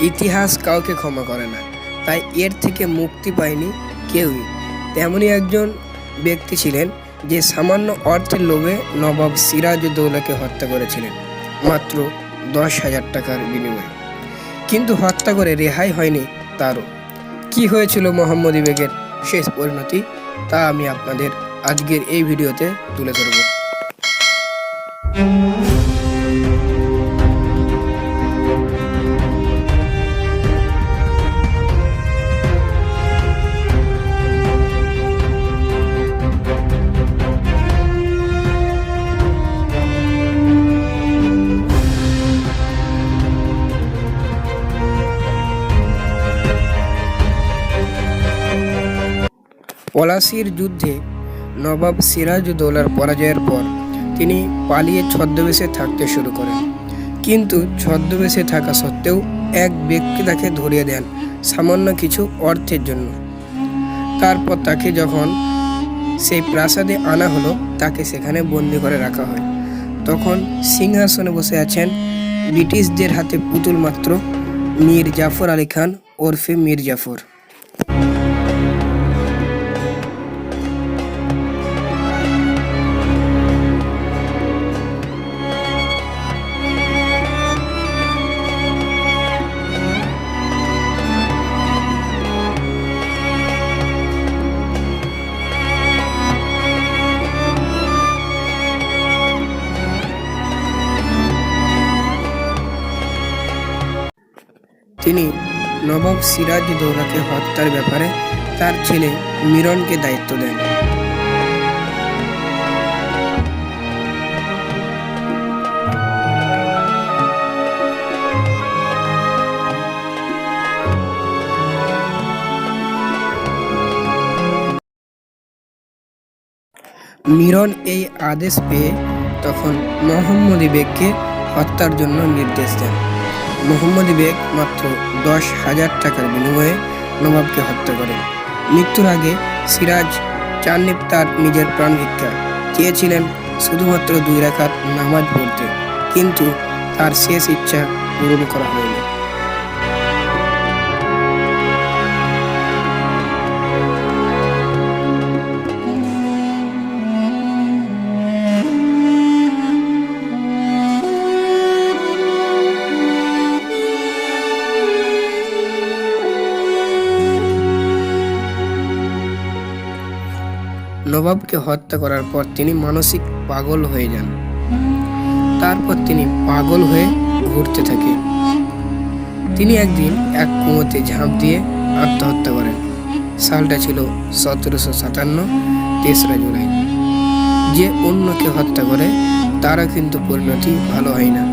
ইতিহাস কাউকে ক্ষমা করে না। তাই এর থেকে মুক্তি পায়নি কেউই। তেমনই একজন ব্যক্তি ছিলেন যে সামান্য অর্থের লোভে নবাব সিরাজউদ্দৌলাকে হত্যা করেছিলেন, মাত্র দশ হাজার টাকার বিনিময়ে। কিন্তু হত্যা করে রেহাই হয়নি তারও। কি হয়েছিল মোহাম্মদ বেগের শেষ পরিণতি, তা আমি আপনাদের আজকের এই ভিডিওতে তুলে ধরব। পলাশির যুদ্ধে নবাব সিরাজউদ্দৌলার পরাজয়ের পর তিনি পালিয়ে ছদ্মবেশে থাকতে শুরু করেন। কিন্তু ছদ্মবেশে থাকা সত্ত্বেও এক ব্যক্তি তাকে ধরিয়ে দেন সামান্য কিছু অর্থের জন্য। তারপর তাকে যখন সেই প্রাসাদে আনা হলো, তাকে সেখানে বন্দি করে রাখা হয়। তখন সিংহাসনে বসে আছেন ব্রিটিশদের হাতে পুতুল মাত্র মীর জাফর আলী খান ওরফে মীর জাফর। তিনি নবাব সিরাজউদ্দৌলাকে হত্যার ব্যাপারে তার ছেলে মিরনকে দায়িত্ব দেন। মিরন এই আদেশ পেয়ে তখন মোহাম্মদী বেগকে হত্যার জন্য নির্দেশ দেন। মোহাম্মদ বেগ মাত্র দশ হাজার টাকার বিনিময়ে নবাবকে হত্যা করেন। মৃত্যুর আগে সিরাজ চান্নিপ তার নিজের প্রাণ ভিক্ষা চেয়েছিলেন শুধুমাত্র দুই রাকাত নামাজ পড়তে। কিন্তু তার শেষ ইচ্ছা পূরণ করা হয়নি। নবাবকে হত্যা করার পর তিনি মানসিক পাগল হয়ে যান। তারপর তিনি পাগল হয়ে ঘুরতে থাকে তিনি একদিন এক কুঁয়োতে ঝাঁপ দিয়ে আত্মহত্যা করেন। সালটা ছিল সতেরোশো সাতান্ন, তেসরা জুলাই। যে অন্যকে হত্যা করে তারা কিন্তু পরিণতি ভালো হয় না।